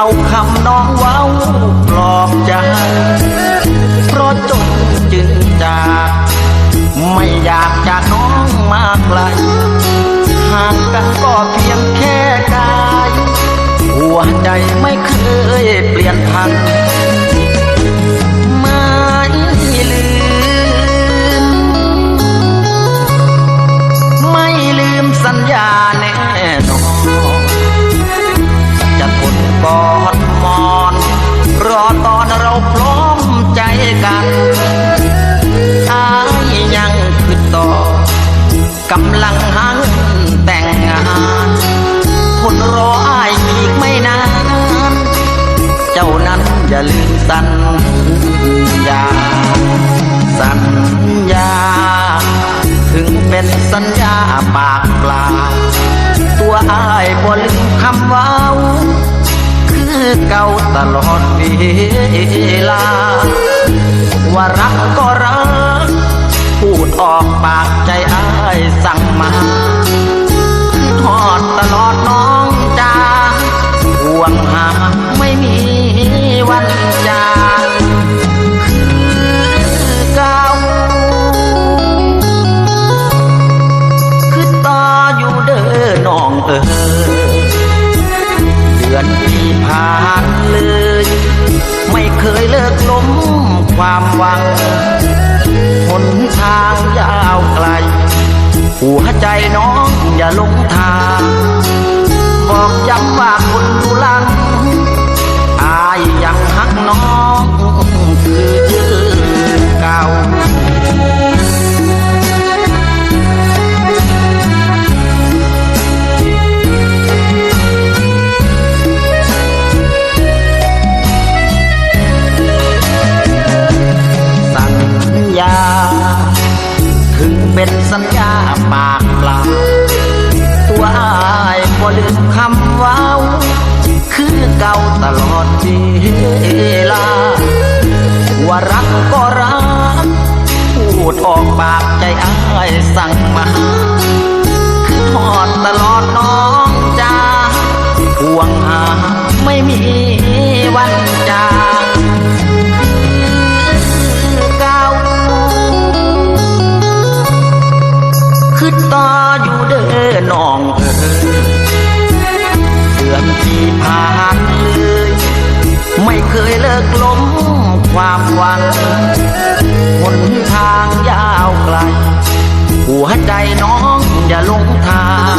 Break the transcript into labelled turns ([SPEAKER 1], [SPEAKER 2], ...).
[SPEAKER 1] เอาคำน้องเว้าปลอบใจ เพราะจนจึงจาก ไม่อยากจากน้องมากไกลห่างกันก็เพียงแค่กาย หัวใจไม่เคยเปลี่ยนพันานทนรออายอีกไม่นาน เจ้านั้นอย่าลืมสัญญา สัญญา ถึงเป็นสัญญาปากเปล่า ตัวอายบ่ลืมคำว้าคือเก่าตลอดเวลา ว่ารักก็รัก พูดออกปากใจอายสั่งมา ผ่านเลย ไม่เคยเลิกล้มความหวังหนทางยาวไกล หัวใจน้องอย่าลงทาง เป็นสัญญาปาก น้องเอ๋ยเดือนที่ผ่านเลยไม่เคยเลิกล้มความหวังหนทางยาวไกล หัวใจน้องอย่าหลงทาง